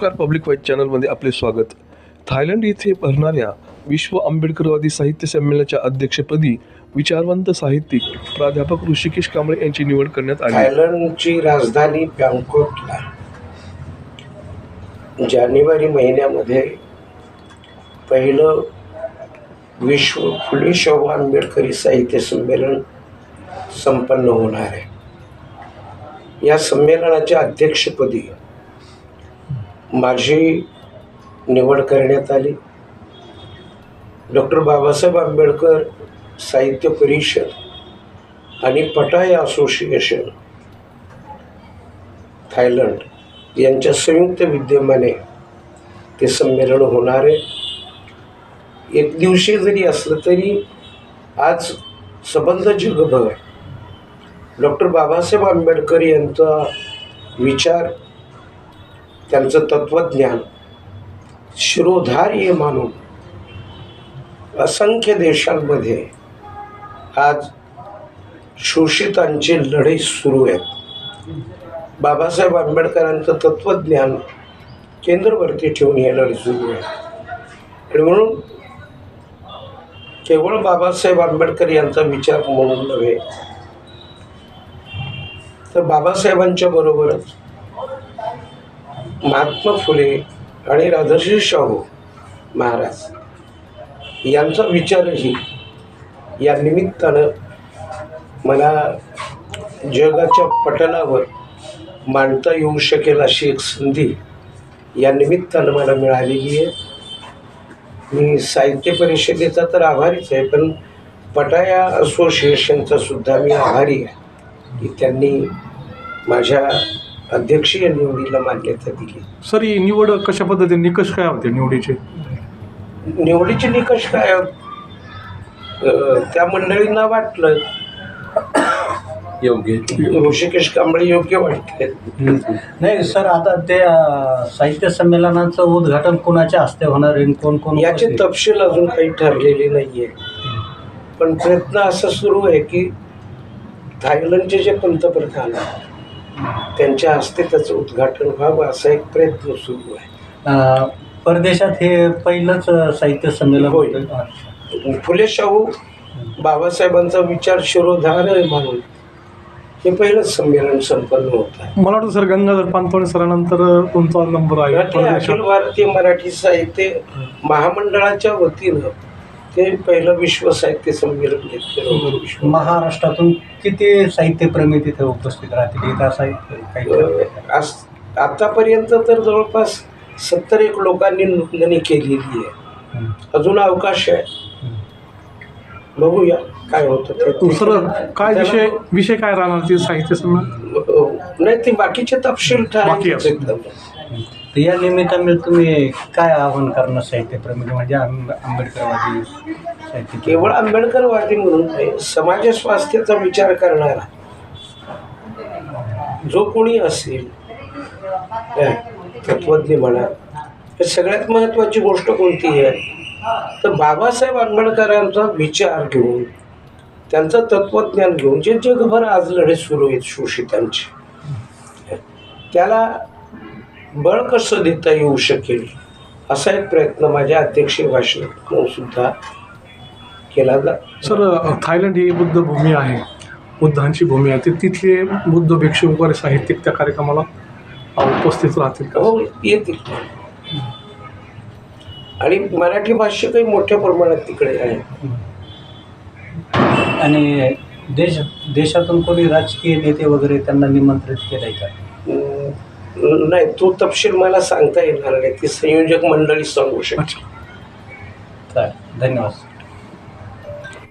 नमस्कार पब्लिक वाईट चॅनलमध्ये आपले स्वागत. थायलंड येथे भरणाऱ्या विश्व आंबेडकरवादी साहित्य संमेलनाच्या अध्यक्षपदी विचारवंत साहित्यिक प्राध्यापक ऋषिकेश कांबळे यांची निवड करण्यात आली. थायलंडची राजधानी बँकॉकला जानेवारी महिन्यामध्ये पहिलं विश्व फुले शाहू आंबेडकरी साहित्य संमेलन संपन्न होणार आहे. या संमेलनाच्या अध्यक्षपदी माझी निवड करण्यात आली. डॉक्टर बाबासाहेब आंबेडकर साहित्य परिषद आणि पटाय असोसिएशन थायलंड यांच्या संयुक्त विद्यमाने ते संमेलन होणार आहे. एक दिवशी जरी असलं तरी आज सबंध जगभर डॉक्टर बाबासाहेब आंबेडकर यांचा विचार त्यांचं तत्त्वज्ञान शिरोधार्य मानून असंख्य देशांमध्ये आज शोषितांचे लढाई सुरू आहेत. बाबासाहेब आंबेडकरांचं तत्त्वज्ञान केंद्रवरती ठेवून हे लढाई सुरू आहे आणि म्हणून केवळ बाबासाहेब आंबेडकर यांचा विचार म्हणून नव्हे तर बाबासाहेबांच्या बरोबरच महात्मा फुले आणि राजर्षी शाहू महाराज यांचा विचारही या निमित्तानं मला जगाच्या पटलावर मांडता येऊ शकेल अशी एक संधी या निमित्तानं मला मिळालेली आहे. मी साहित्य परिषदेचा तर आभारीच आहे पण पटाया असोसिएशनचा सुद्धा मी आभारी आहे की त्यांनी माझ्या अध्यक्षीय निवडीला मान्यता दिली. सर ही निवड कशा पद्धतीने निकष काय होते निवडीचे? निवडीचे निकष काय? अ, त्या मंडळींना वाटलं. योग्य. ऋषिकेश कांबळे योग्य वाटले. नाही सर आता ते अं, साहित्य संमेलनाचं उद्घाटन कोणाच्या हस्ते होणार आहे? कोण कोण याचे उपस्थित? तपशील अजून काही ठरलेले नाहीये. पण प्रयत्न असा सुरू आहे की थायलंडचे जे पंतप्रधान आहेत, त्यांच्या हस्ते त्याचं उद्घाटन व्हावं असा एक प्रयत्न सुरू आहे. परदेशात हे पहिलंच साहित्य संमेलन. अच्छा. फुले शाहू बाबासाहेबांचा विचार शिरोधार मानून हे पहिलंच संमेलन संपन्न होत आहे. मला वाटतं सर गंगाधर पानतोडे सरानंतर तुमचा नंबर आहे अखिल परदेशात. भारतीय मराठी साहित्य महामंडळाच्या वतीनं ते पहिलं विश्व साहित्य संमेलन घेतलेलं होतं विश्व महाराष्ट्रातून किती साहित्यप्रेमी तिथे उपस्थित राहतील इथं साहित्य काही? आज आतापर्यंत तर जवळपास सत्तर एक लोकांनी नोंदणी केलेली आहे हं. अजून अवकाश आहे. बघूया काय होतं ते सर काय विषय विषय काय राहणार ते साहित्य संमेलन नाही ते बाकीचे तपशील बाकी ठरायचे आहे. तर या निमित्ताने तुम्ही काय आवाहन करणार म्हणजे साहित्यप्रेमी म्हणजे आंब- आंबेडकरवादी साहित्य केवळ आंबेडकरवादी म्हणून नाही समाज स्वास्थ्याचा विचार करणारा. जो कोणी असेल तत्वज्ञ म्हणा तर सगळ्यात महत्त्वाची गोष्ट कोणती आहे? तर बाबासाहेब आंबेडकरांचा विचार घेऊन त्यांचं तत्वज्ञान घेऊन जे जगभर आज लढे सुरू आहेत शोषितांचे त्याला बळ कसं देता येऊ शकेल? असा एक प्रयत्न माझ्या अध्यक्षीय भाषणातून सुद्धा केला जातो सर थायलंड ही बुद्ध भूमी आहे. बुद्धांची भूमी आहे. ते तिथले बुद्ध भिक्षू वगैरे साहित्यिक त्या कार्यक्रमाला उपस्थित राहतील का? हो येतील. आणि मराठी भाषा काही मोठ्या प्रमाणात तिकडे आहे. आणि देश देशातून कोणी राजकीय नेते वगैरे त्यांना निमंत्रित केलंय का? नाही तो तपशील मला सांगता येणार नाही. ती संयोजक मंडळी सांगू शकते. चालेल. धन्यवाद.